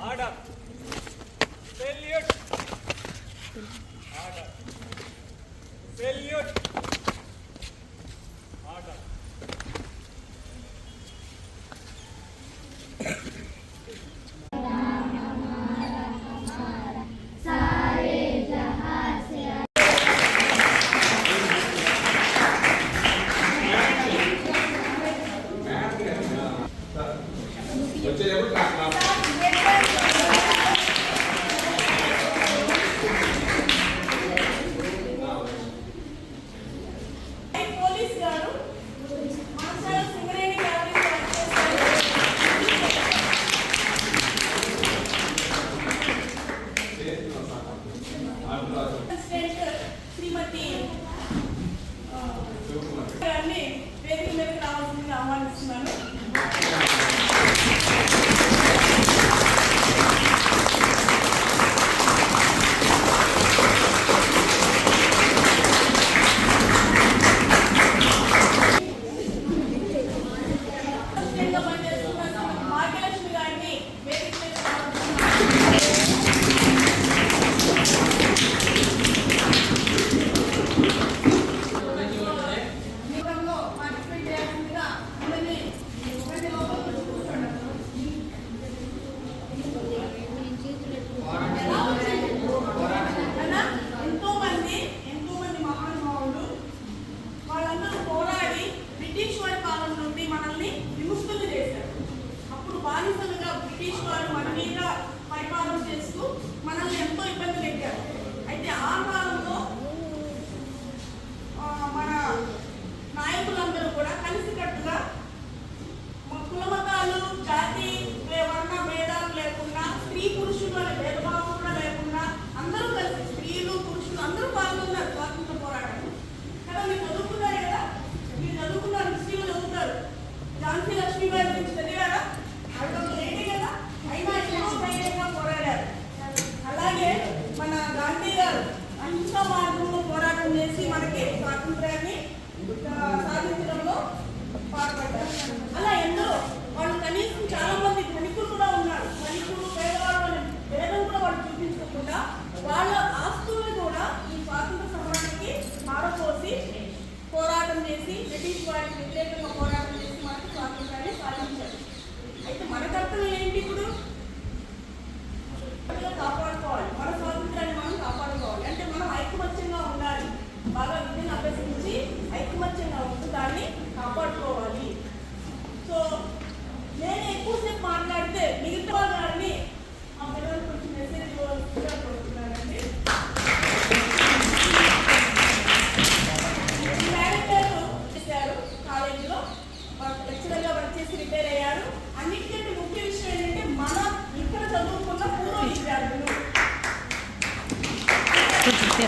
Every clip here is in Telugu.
Order. Salute. Order. Failure. Bye.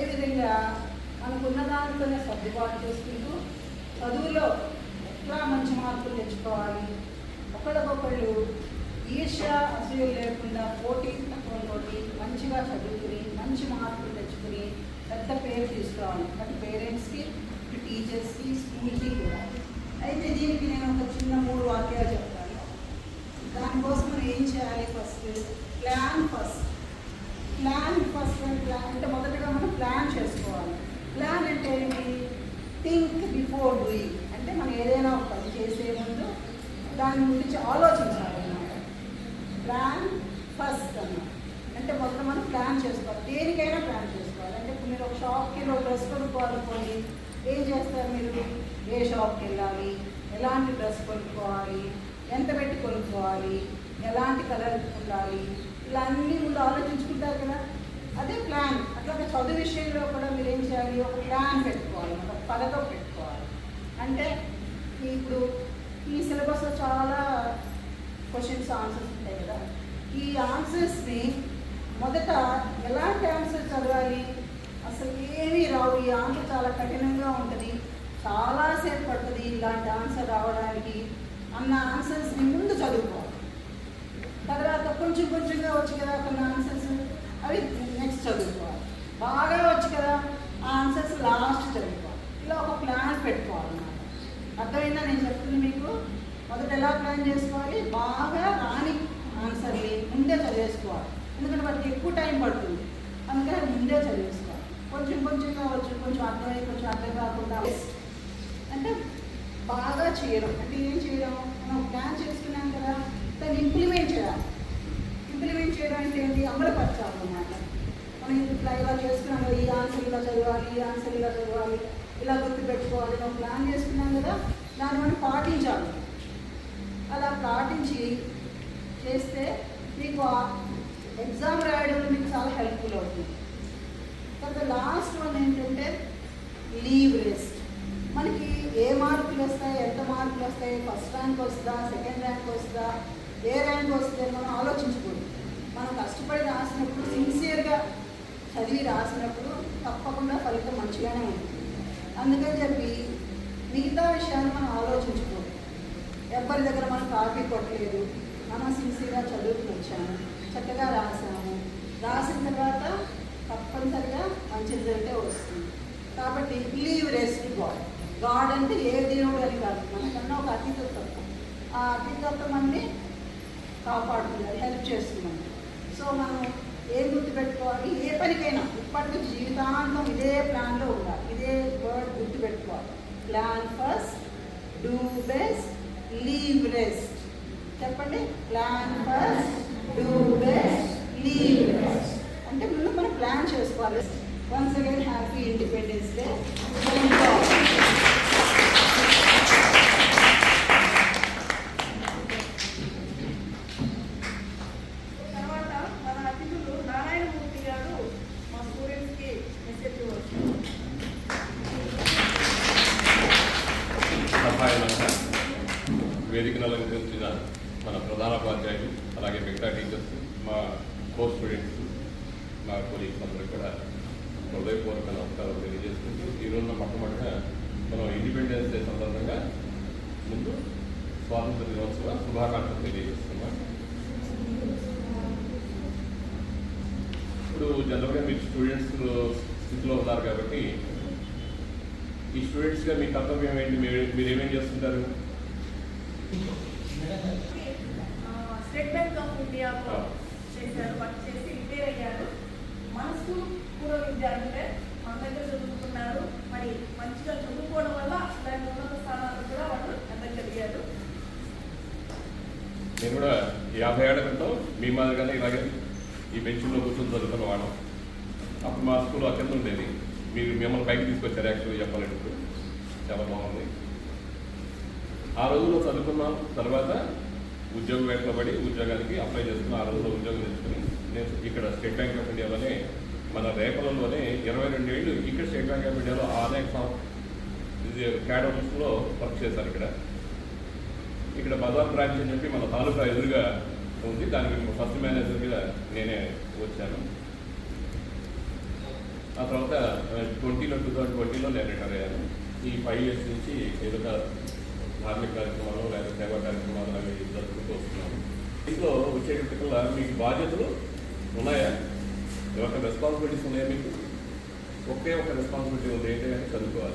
అదేవిధంగా మనకున్న దానితోనే సర్దుబాటు చేసుకుంటూ చదువులో ఎట్లా మంచి మార్కులు తెచ్చుకోవాలి? ఒకళ్ళకొకళ్ళు ఈర్ష అసలు లేకుండా పోటీ తక్కువతో మంచిగా చదువుకుని మంచి మార్కులు తెచ్చుకుని పెద్ద పేరు తీసుకురావాలి అటు పేరెంట్స్కి ఇటు టీచర్స్కి స్కూల్కి కూడా. అయితే దీనికి నేను ఒక చిన్న మూడు వాక్యాలు చెప్తాను. దానికోసం మనం ఏం చేయాలి first? Plan first. Plan first plan అంటే మొదటిగా మనం ప్లాన్ చేసుకోవాలి. ప్లాన్ అంటే ఏంటి? థింక్ బిఫోర్ డూయింగ్ అంటే మనం ఏదైనా ఒక పని చేసే ముందు దాని గురించి ఆలోచించాలన్నమాట ప్లాన్ ఫస్ట్ అన్నమాట. అంటే మొదట మనం ప్లాన్ చేసుకోవాలి. దేనికైనా ప్లాన్ చేసుకోవాలి. అంటే ఇప్పుడు మీరు ఒక షాప్కి వెళ్ళి ఒక డ్రెస్ కొనుక్కోవాలనుకోండి ఏం చేస్తారు మీరు? ఏ షాప్కి వెళ్ళాలి? ఎలాంటి డ్రెస్ కొనుక్కోవాలి? ఎంత పెట్టి కొనుక్కోవాలి? ఎలాంటి కలర్ ఉండాలి? ఇలా ముందు ఆలోచించుకుంటారు కదా. అదే ప్లాన్ అట్లా చదువు విషయంలో కూడా మీరు ఏం చేయాలి? ఒక ప్లాన్ పెట్టుకోవాలి. ఒక పథకం పెట్టుకోవాలి. అంటే ఇప్పుడు ఈ సిలబస్లో చాలా క్వశ్చన్స్ ఆన్సర్స్ ఉంటాయి కదా. ఈ ఆన్సర్స్ని మొదట ఎలాంటి ఆన్సర్ చదవాలి? అసలు ఏమీ రావు. ఈ ఆన్సర్ చాలా కఠినంగా ఉంటుంది. చాలాసేపు పడుతుంది ఇలాంటి ఆన్సర్ రావడానికి అన్న ఆన్సర్స్ని ముందు చదువుకోవాలి తర్వాత కొంచెం కొంచెంగా వచ్చి కదా కొన్ని ఆన్సర్స్ అవి నెక్స్ట్ చదువుకోవాలి. బాగా వచ్చి కదా ఆ ఆన్సర్స్ లాస్ట్ చదువుకోవాలి. ఇలా ఒక ప్లాన్ పెట్టుకోవాలన్నమాట. అర్థమైందా నేను చెప్తుంది మీకు? మొదట ఎలా ప్లాన్ చేసుకోవాలి? బాగా రాని ఆన్సర్ని ముందే చదివేసుకోవాలి. ఎందుకంటే వాటికి ఎక్కువ టైం పడుతుంది. అందుకని ముందే చదివేసుకోవాలి. కొంచెం కొంచెంగా వచ్చు కొంచెం అర్థమై కొంచెం అర్థం కాకుండా అంటే బాగా చేయడం. అంటే ఏం చేయడం? మనం ప్లాన్ చేసుకున్నాం కదా దాన్ని ఇంప్లిమెంట్ చేయాలి. ఇంప్లిమెంట్ చేయడం అంటే ఏంటి? అమలుపరచాలి అన్నమాట. మనం ఇట్లా ఇలా చేసుకున్నాం కదా ఈ ఆన్సర్ ఇలా చదవాలి ఈ ఆన్సర్ ఇలా చదవాలి ఇలా గుర్తుపెట్టుకోవాలి మనం ప్లాన్ చేసుకున్నాం కదా దాన్ని మనం పాటించాలి. అలా పాటించి చేస్తే మీకు ఎగ్జామ్ రాయడంలో మీకు చాలా హెల్ప్ఫుల్ అవుతుంది. తర్వాత లాస్ట్ వన్ ఏంటంటే లీవ్ లిస్ట్ మనకి ఏ మార్కులు వస్తాయి ఎంత మార్కులు వస్తాయి ఫస్ట్ ర్యాంక్ వస్తుందా సెకండ్ ర్యాంక్ వస్తుందా ఏ ర్యాంక్ వస్తుంది మనం ఆలోచించకూడదు మనం కష్టపడి రాసినప్పుడు సిన్సియర్గా చదివి రాసినప్పుడు తప్పకుండా ఫలితం మంచిగానే ఉంటుంది. అందుకని చెప్పి మిగతా విషయాన్ని మనం ఆలోచించుకోవాలి ఎవరి దగ్గర మనం కాపీ కొట్టలేదు. మనం సిన్సియర్గా చదువుకుని వచ్చాము. చక్కగా రాసాము. రాసిన తర్వాత తప్పనిసరిగా మంచి రిజల్టే వస్తుంది. కాబట్టి లీవ్ రెస్ట్ గాడ్ గాడ్ అంటే ఏ దేవుడు అని కాదు. మనకన్నా ఒక అతిథత్వం ఆ అతిథత్వం అన్ని కాపాడుతున్నారు హెల్ప్ చేస్తున్నారు సో మనం ఏం గుర్తుపెట్టుకోవాలి? ఏ పనికైనా ఇప్పటి నుంచి జీవితాంతం ఇదే ప్లాన్లో ఉండాలి. ఇదే వర్డ్ గుర్తుపెట్టుకోవాలి. Plan first do best leave rest చెప్పండి? Plan first do best leave rest అంటే ముందు మనం ప్లాన్ చేసుకోవాలి. Once again happy independence day తర్వాత మన అతిథులు నారాయణమూర్తి గారు మా స్టూడెంట్స్కి మెసేజ్ వచ్చారు సహాయంగా వేదికను అలంకరించిన మన ప్రధాన ఉపాధ్యాయులు అలాగే మిగతా టీచర్స్ మా కోర్స్ స్టూడెంట్స్ మా కొలీగ్స్ అందరూ కూడా హృదయపూర్వక నమస్కారాలు తెలియజేసుకుంటూ ఈరోజు మొట్టమొదటిగా మనం ఇండిపెండెన్స్ డే సందర్భంగా ముందు స్వాతంత్ర దినోత్సవ శుభాకాంక్షలు తెలియజేస్తున్నాం. ఇప్పుడు జనరల్గా మీరు స్టూడెంట్స్ స్థితిలో ఉన్నారు కాబట్టి ఈ స్టూడెంట్స్గా మీ కర్తవ్యం ఏంటి? మీరు మీరు ఏమేం చేస్తుంటారు? స్టేట్ బ్యాంక్ ఆఫ్ ఇండియాలో చేశారు వర్క్ చేసి రిటైర్ అయ్యారు. మన స్కూల్ పూర్వ విద్యార్థులే మన దగ్గర చదువుకున్నారు. మరి మంచిగా చదువుకోవడం వల్ల దాని ఉన్నత స్థానాలకు కూడా వాళ్ళు ఎదగలిగారు నేను కూడా యాభై ఏళ్ళ క్రితం మీ మాదిరిగానే ఇలాగే ఈ బెంచ్లో కూర్చొని చదువుకున్న వాళ్ళం అప్పుడు మా స్కూల్ అత్యంత ఉండేది. మీరు మిమ్మల్ని పైకి తీసుకొచ్చారు యాక్చువల్గా చెప్పాలంటే ఇప్పుడు. చాలా బాగుంది. ఆ రోజుల్లో చదువుకున్నాం తర్వాత ఉద్యోగం వెంటబడి ఉద్యోగానికి అప్లై చేసుకుని ఆ రోజుల్లో ఉద్యోగం తెచ్చుకుని నేను ఇక్కడ స్టేట్ బ్యాంక్ ఆఫ్ ఇండియాలోనే మన రేపలలోనే ఇరవై రెండు ఏళ్ళు ఇక్కడ స్టేట్ బ్యాంక్ ఆఫ్ ఇండియాలో అనేక సం- ఇది వర్క్ చేశారు ఇక్కడ. ఇక్కడ బజార్ బ్రాంచ్ అని చెప్పి మన తాలూకా ఎదురుగా ఉంది. దానికి ఫస్ట్ మేనేజర్గా నేనే వచ్చాను. ఆ తర్వాత ట్వంటీలో టూ థౌజండ్ ట్వంటీలో నేను రిటైర్ అయ్యాను. ఈ ఫైవ్ ఇయర్స్ నుంచి ఏదో ధార్మిక కార్యక్రమాలు లేదా సేవా కార్యక్రమాలు అవి జరుపుకుంటూ వస్తున్నాను ఇంట్లో వచ్చేటప్పటికల్లా మీకు బాధ్యతలు ఉన్నాయా? ఒక రెస్పాన్సిబిలిటీస్ ఉన్నాయా మీకు? ఒకే ఒక రెస్పాన్సిబిలిటీ ఉంది ఏంటంటే చదువుకోవాలి.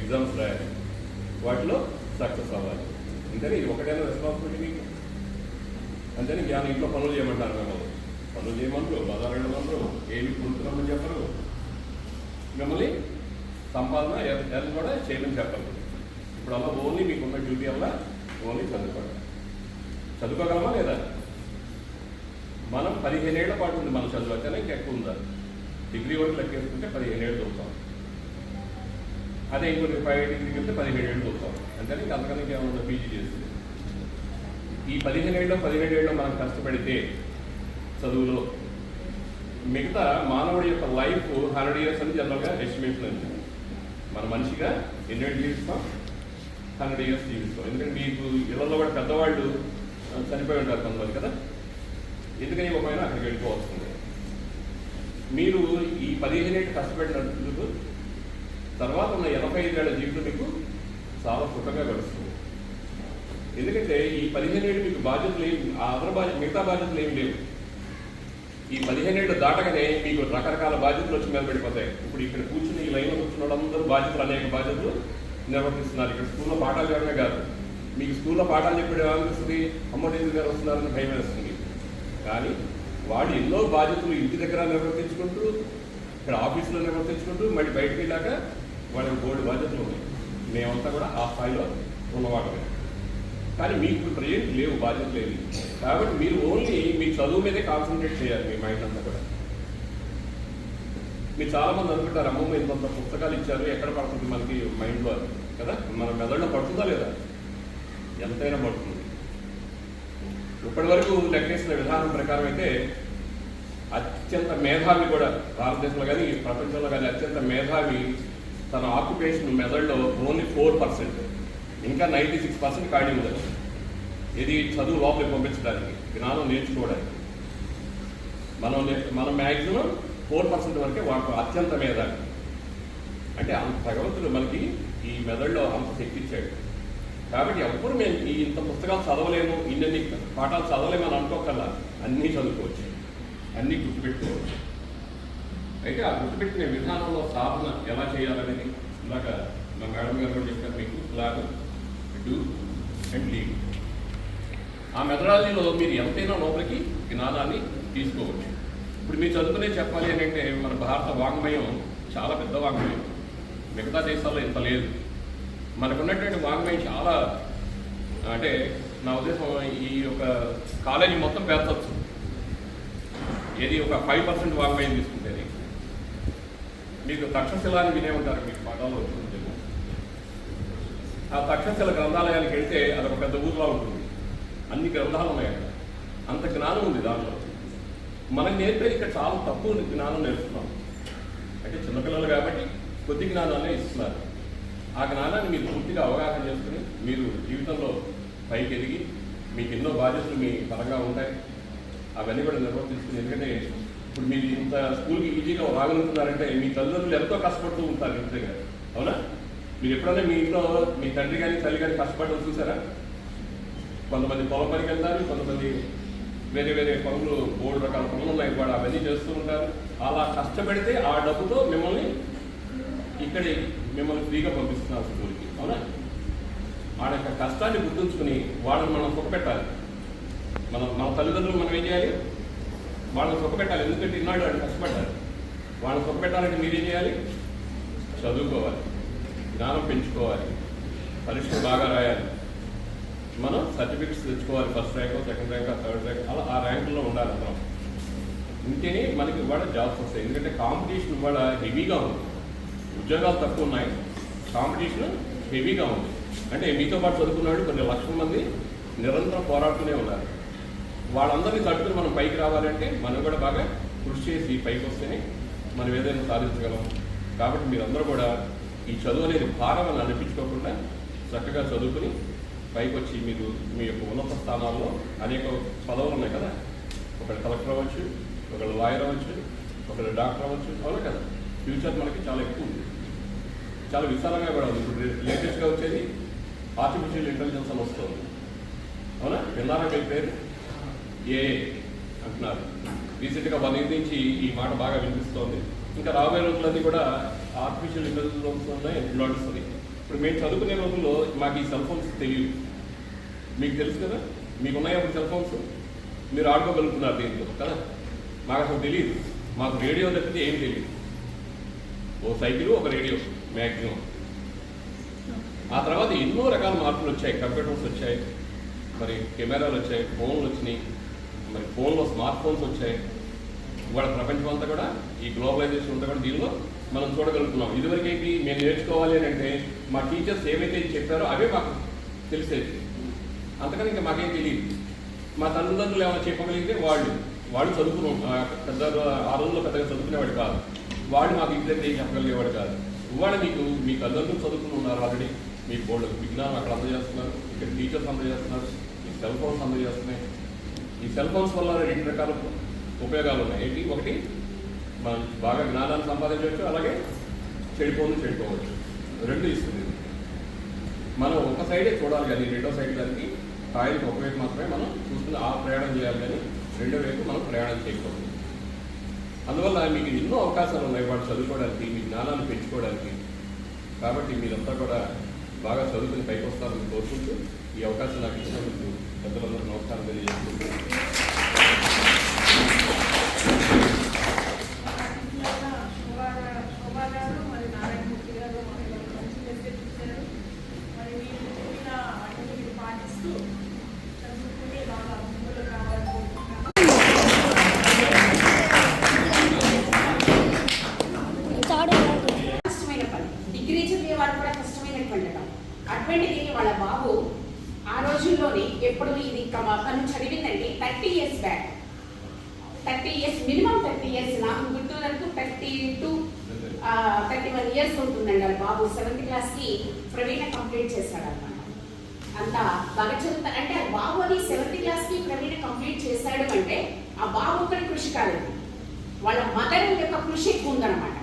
ఎగ్జామ్స్ రాయాలి. వాటిలో సక్సెస్ అవ్వాలి. అంతేనే ఇది ఒకటైనా రెస్పాన్సిబిలిటీ మీకు. అంతేనే జ్ఞానం ఇంట్లో పనులు చేయమంటారు మిమ్మల్ని. పనులు చేయమంటారు బజార్ వెళ్ళమంటారు ఏమి కొనుక్కున్నామని చెప్పరు. మిమ్మల్ని సంపాదన ఎ- కూడా చేయమని చెప్పరు. ఇప్పుడు అలా ఓన్లీ మీకున్న డ్యూటీ అమ్మ ఓన్లీ చదువుకోవడం. చదువుకోగలమా లేదా? మనం పదిహేను ఏళ్ళ పాటు ఉంది మన చదువు అంటేనే ఎక్కువ ఉందా? డిగ్రీ వరకు లెక్కేసుకుంటే పదిహేను ఏళ్ళు చదువుతాం. అదే ఇంకొక ఫైవ్ డిగ్రీకి వెళ్తే పదిహేడు ఏళ్ళు చదువుతాం. అంతేనే ఇంకా అంతకన్నా ఇంకేమన్నా పీజీ చేస్తుంది ఈ పదిహేను ఏళ్ళు పదిహేడు ఏళ్ళు మనం కష్టపడితే చదువులో మిగతా మానవుడి యొక్క లైఫ్ హండ్రెడ్ ఇయర్స్ అని జనరల్గా ఎస్టిమేషన్ అంటే మన మనిషిగా ఎన్నేళ్ళు జీవిస్తాం హండ్రెడ్ ఇయర్స్ జీవిస్తాం ఎందుకంటే మీకు ఇళ్ళలో కూడా పెద్దవాళ్ళు చనిపోయి ఉంటారు కొంతమంది కదా? ఎందుకని ఒకమైనా అక్కడికి వెళ్ళిపోవస్తుంది మీరు ఈ పదిహేను ఏళ్ళు కష్టపడినందుకు తర్వాత ఉన్న ఎనభై ఐదేళ్ళ జీవితం మీకు చాలా సుఖంగా గడుస్తుంది. ఎందుకంటే ఈ పదిహేను ఏళ్ళు మీకు బాధ్యతలు ఏమి ఆ అదర్ బాధ్యత మిగతా బాధ్యతలు ఏమి లేవు. ఈ పదిహేను ఏళ్ళు దాటగానే మీకు రకరకాల బాధ్యతలు వచ్చి మీద పడిపోతాయి. ఇప్పుడు ఇక్కడ కూర్చుని ఈ లైన్లో కూర్చున్న వాళ్ళందరూ బాధ్యతలు అనేక బాధ్యతలు నిర్వర్తిస్తున్నారు. ఇక్కడ స్కూల్లో పాఠాలు చెప్పడమే కాదు. మీకు స్కూల్లో పాఠాలు చెప్పడం ఏమనిపిస్తుంది అమ్మ డేజీ గారు వస్తున్నారని భయం వేస్తుంది. కానీ వాడు ఎన్నో బాధ్యతలు ఇంటి దగ్గర నిర్వర్తించుకుంటూ ఇక్కడ ఆఫీసులో నిర్వర్తించుకుంటూ మళ్ళీ బయటకు వెళ్ళాక వాళ్ళకి బోర్డు బాధ్యతలు ఉన్నాయి. మేమంతా కూడా ఆ స్థాయిలో ఉన్నవాళ్ళమే. కానీ మీకు ప్రజెంట్ లేవు బాధ్యత లేదు కాబట్టి మీరు ఓన్లీ మీ చదువు మీదే కాన్సన్ట్రేట్ చేయాలి మీ మైండ్ అంతా కూడా. మీరు చాలామంది అనుకుంటారు అమ్మ మీరు ఇంత పుస్తకాలు ఇచ్చారు ఎక్కడ పడుతుంది మనకి మైండ్లో అని కదా? మన మెదడులో పడుతుందా లేదా? ఎంతైనా పడుతుంది. ఇప్పటి వరకు లెక్కేసిన విధానం ప్రకారం అయితే అత్యంత మేధావి కూడా భారతదేశంలో కానీ ప్రపంచంలో కానీ అత్యంత మేధావి తన ఆక్యుపేషన్ మెదడులో ఓన్లీ ఫోర్ పర్సెంట్ ఇంకా నైంటీ సిక్స్ పర్సెంట్ ఖాళీ ఉండదు ఇది చదువు లోపలికి పంపించడానికి జ్ఞానం నేర్చుకోవడానికి. మనం నే- మనం మ్యాక్సిమం ఫోర్ పర్సెంట్ వరకే వాడుతాం అత్యంత మేధావి. అంటే అంత భగవంతుడు మనకి ఈ మెదడులో అంత శక్తి ఇచ్చాడు కాబట్టి ఎప్పుడు మేము ఈ ఇంత పుస్తకాలు చదవలేము ఇన్ని పాఠాలు చదవలేము అని అనుకోకల్లా అన్నీ చదువుకోవచ్చు. అన్నీ గుర్తుపెట్టుకోవచ్చు. అయితే ఆ గుర్తుపెట్టిన విధానంలో సాధన ఎలా చేయాలనేది ఇందాక మా మేడం గారు కూడా చెప్పారు మీకు ప్లాన్ డూ అండ్ లీవ్ ఆ మెథడాలజీలో మీరు ఎంతైనా లోపలికి జ్ఞానాన్ని తీసుకోవచ్చు. ఇప్పుడు మీరు చదువుకునే చెప్పాలి అని అంటే మన భారత వాంగ్మయం చాలా పెద్ద వాంగ్మయం. మిగతా దేశాల్లో ఇంత లేదు. మనకున్నటువంటి వాంగ్మయం చాలా అంటే నా ఉద్దేశం ఈ యొక్క కాలేజీ మొత్తం పెంచవచ్చు ఏది ఒక ఫైవ్ పర్సెంట్ వాంగ్మయం తీసుకుంటేనే. మీకు తక్షశిల అని వినే ఉంటారు మీకు పాఠాల్లో వచ్చింది ఆ తక్షశిల గ్రంథాలయానికి వెళ్తే అదొక పెద్ద ఊర్లో ఉంటుంది. అన్ని గ్రంథాలు ఉన్నాయి అంత జ్ఞానం ఉంది దాంట్లో. మనం నేర్పేది ఇక్కడ చాలా తక్కువ జ్ఞానం నేర్చుకున్నాం. అంటే చిన్నపిల్లలు కాబట్టి కొద్ది జ్ఞానాన్ని ఇస్తున్నారు. ఆ జ్ఞానాన్ని మీరు పూర్తిగా అవగాహన చేసుకుని మీరు జీవితంలో పైకి ఎదిగి మీకు ఎన్నో బాధ్యతలు మీ పరంగా ఉంటాయి. అవన్నీ కూడా నిర్వర్తించుకుని ఎందుకంటే ఇప్పుడు మీరు ఇంత స్కూల్కి ఈజీగా రాగలుగుతున్నారంటే మీ తల్లిదండ్రులు ఎంతో కష్టపడుతూ ఉంటారు ఇంతగా అవునా? మీరు ఎప్పుడైనా మీ ఇంట్లో మీ తండ్రి కానీ తల్లి కానీ కష్టపడడం చూసారా? కొంతమంది పొలం పనికి వెళ్తారు కొంతమంది వేరే వేరే పనులు మూడు రకాల పనులు ఉన్నాయి. కూడా అవన్నీ చేస్తూ ఉంటారు. అలా కష్టపడితే ఆ డబ్బుతో మిమ్మల్ని ఇక్కడే మిమ్మల్ని ఫ్రీగా పంపిస్తున్నారు స్కూల్కి. అవునా? వాళ్ళ యొక్క కష్టాన్ని గుర్తుంచుకుని వాళ్ళని మనం సుఖపెట్టాలి. మనం మన తల్లిదండ్రులు మనం ఏం చేయాలి? వాళ్ళని సుఖపెట్టాలి. ఎందుకంటే ఇన్నాడు వాళ్ళు కష్టపడ్డారు. వాళ్ళని సుఖపెట్టాలంటే మీరేం చేయాలి? చదువుకోవాలి. జ్ఞానం పెంచుకోవాలి. పరీక్షలు బాగా రాయాలి. మనం సర్టిఫికెట్స్ తెచ్చుకోవాలి first rank second rank third rank అలా ఆ ర్యాంకుల్లో ఉండాలి మనం. ఉంటేనే మనకి ఇవాళ జాబ్స్ వస్తాయి. ఎందుకంటే కాంపిటీషన్ ఇవాళ హెవీగా ఉంది. ఉద్యోగాలు తక్కువ ఉన్నాయి. కాంపిటీషన్ హెవీగా ఉంది. అంటే మీతో పాటు చదువుకున్నాడు కొన్ని లక్షల మంది నిరంతరం పోరాడుతూనే ఉన్నారు. వాళ్ళందరినీ తట్టుకుని మనం పైకి రావాలంటే మనం కూడా బాగా కృషి చేసి పైకి వస్తేనే మనం ఏదైనా సాధించగలం. కాబట్టి మీరందరూ కూడా ఈ చదువు అనేది భారం అని అనిపించుకోకుండా చక్కగా చదువుకుని పైకి వచ్చి మీరు మీ యొక్క ఉన్నత స్థానాల్లో అనేక పదవులు ఉన్నాయి కదా? ఒకళ్ళు కలెక్టర్ అవ్వచ్చు ఒకళ్ళు లాయర్ అవ్వచ్చు ఒకళ్ళు డాక్టర్ అవ్వచ్చు అవునా కదా? ఫ్యూచర్ మనకి చాలా ఎక్కువ ఉంది. చాలా విశాలంగా కూడా ఉంది. ఇప్పుడు లేటెస్ట్గా వచ్చేది ఆర్టిఫిషియల్ ఇంటెలిజెన్స్ అని వస్తుంది. అవునా? విన్నారా మీ పేరు? ఏ అంటున్నారు. రీసెంట్గా వన్ ఇయర్ నుంచి ఈ మాట బాగా వినిపిస్తోంది. ఇంకా రాబోయే రోజులన్నీ కూడా ఆర్టిఫిషియల్ ఇంటెలిజెన్స్ నడుస్తుంది? ఇప్పుడు మేము చదువుకునే రోజుల్లో మాకు ఈ సెల్ ఫోన్స్ తెలియదు. మీకు తెలుసు కదా? మీకు ఉన్నాయి అప్పుడు సెల్ ఫోన్స్ మీరు ఆడుకోగలుగుతున్నారు దీంట్లో కదా? మాకు అసలు తెలియదు. మాకు రేడియో తప్పితే ఏం తెలియదు. ఓ సైకిల్ ఒక రేడియో మ్యాక్సిమం ఆ తర్వాత ఎన్నో రకాల మార్పులు వచ్చాయి. కంప్యూటర్స్ వచ్చాయి మరి కెమెరాలు వచ్చాయి ఫోన్లు వచ్చినాయి మరి ఫోన్లో స్మార్ట్ ఫోన్స్ వచ్చాయి. ఇవాళ ప్రపంచం అంతా కూడా ఈ గ్లోబలైజేషన్ అంతా కూడా దీనిలో మనం చూడగలుగుతున్నాం. ఇదివరకు మేము నేర్చుకోవాలి అని అంటే మా టీచర్స్ ఏవైతే చెప్పారో అవే మాకు తెలిసేది అంతకని ఇంకా మాకేం తెలియదు. మా తల్లిదండ్రులు ఏమైనా చెప్పగలిగితే వాళ్ళు వాళ్ళు చదువుకున్నాం పెద్ద ఆ రోజుల్లో పెద్దగా చదువుకునేవాడు కాదు. వాళ్ళు మాకు ఇంటి ఏం చెప్పగలిగేవాడు కాదు. ఇవాళ మీకు మీ తల్లిదండ్రులు చదువుకుని ఉన్నారు ఆల్రెడీ. మీ బోర్డు విజ్ఞానం అక్కడ అందజేస్తున్నారు. ఇక్కడ టీచర్స్ అందజేస్తున్నారు. ఈ సెల్ ఫోన్స్ అందజేస్తున్నాయి. ఈ సెల్ ఫోన్స్ వల్ల రెండు రకాల ఉపయోగాలు ఉన్నాయి. ఏంటి? ఒకటి మనం బాగా జ్ఞానాన్ని సంపాదించవచ్చు అలాగే చెడిపోను చెడిపోవచ్చు. రెండు ఇస్తుంది. మనం ఒక సైడే చూడాలి కానీ రెండో సైడ్ దానికి కాయలకు ఒకవైపు మాత్రమే మనం చూసుకుని ఆ ప్రయాణం చేయాలి కానీ రెండో వైపు మనం ప్రయాణం చేయకూడదు. అందువల్ల మీకు ఎన్నో అవకాశాలు ఉన్నాయి వాడు చదువుకోవడానికి మీ జ్ఞానాన్ని పెంచుకోవడానికి. కాబట్టి మీరంతా కూడా బాగా చదువుకుని పైకి వస్తారని కోరుకుంటూ ఈ అవకాశం నాకు ఇచ్చినందుకు పెద్దలందరూ నమస్కారం తెలియజేస్తున్నాను శోభా గారు మరి నారాయణమూర్తి గారు మరి వాళ్ళు మంచి మెసేజ్ ఇచ్చారు మరి మీరు చెప్పిన వాటిని మీరు పాటిస్తూ చదువుకుని బాగా ముందుకు రావాలని కోరుకుంటున్నాను కష్టమైన పని డిగ్రీ చదివే వాళ్ళు కూడా కష్టమైనటువంటి పని అటువంటిది వాళ్ళ బాబు ఆ రోజుల్లోనే ఎప్పుడు ఇది ఇంకా మా తను చదివిందండి thirty years back thirty years minimum thirty years నాకు గుర్తు వరకు thirty to thirty one years ఉంటుందండి వాళ్ళ బాబు సెవెంత్ క్లాస్కి ప్రవీణ కంప్లీట్ చేశాడు అనమాట అంత బాగా చదువుతా అంటే ఆ బాబు అది సెవెంత్ క్లాస్కి ప్రవీణ కంప్లీట్ చేశాడు అంటే ఆ బాబు ఒక్కడి వాళ్ళ మదర్ యొక్క కృషి ఎక్కువ ఉందన్నమాట.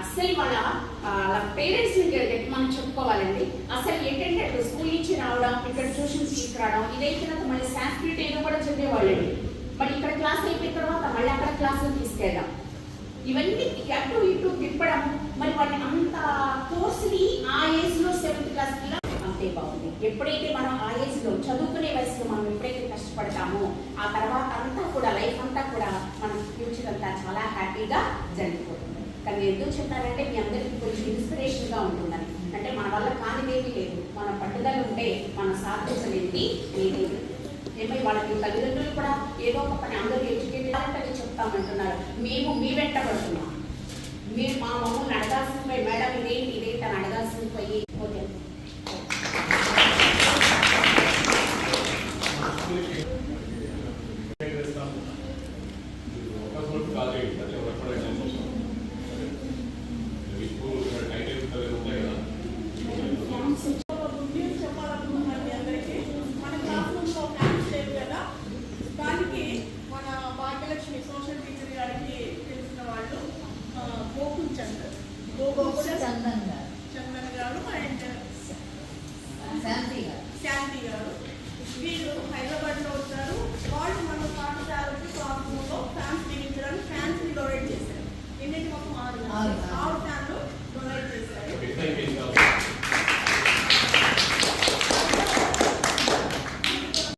అసలు వాళ్ళ పేరెంట్స్ మనం చెప్పుకోవాలండి. అసలు ఏంటంటే అటు స్కూల్ నుంచి రావడం ఇక్కడ ట్యూషన్స్ తీసుకురావడం ఇదైతే తర్వాత మళ్ళీ సాంస్క్రిట్ ఏదో కూడా చెప్పేవాళ్ళండి. మరి ఇక్కడ క్లాస్ అయిపోయిన తర్వాత మళ్ళీ అక్కడ క్లాసులు తీసుకెళ్దాం. ఇవన్నీ అటు ఇటు తిప్పడం మరి వాటిని అంత కోర్స్ని ఆ ఏజ్లో సెవెంత్ క్లాస్ అంతే బాగుంది. ఎప్పుడైతే మనం ఆ ఏజ్లో చదువుకునే వయసులో మనం ఎప్పుడైతే కష్టపడతామో ఆ తర్వాత అంతా కూడా లైఫ్ అంతా కూడా మన ఫ్యూచర్ అంతా చాలా హ్యాపీగా జరిగిపోతుంది. కానీ ఎందుకు చెప్తానంటే మీ అందరికీ కొంచెం ఇన్స్పిరేషన్గా ఉంటుందని. అంటే మన వల్ల కానిదేమీ లేదు. మన పట్టుదల ఉంటే మనం సాధించలేనిది ఏదీ ఏమై వాళ్ళకి తల్లిదండ్రులు కూడా ఏదో ఒక పని అందరూ ఎడ్యుకేటెడ్ చెప్తామంటున్నారు. మేము మీ వెంట పడుతున్నాం. మీరు మా మమ్మల్ని అడగాల్సిందే మేడం ఇదేంటి ఇదేంటి అని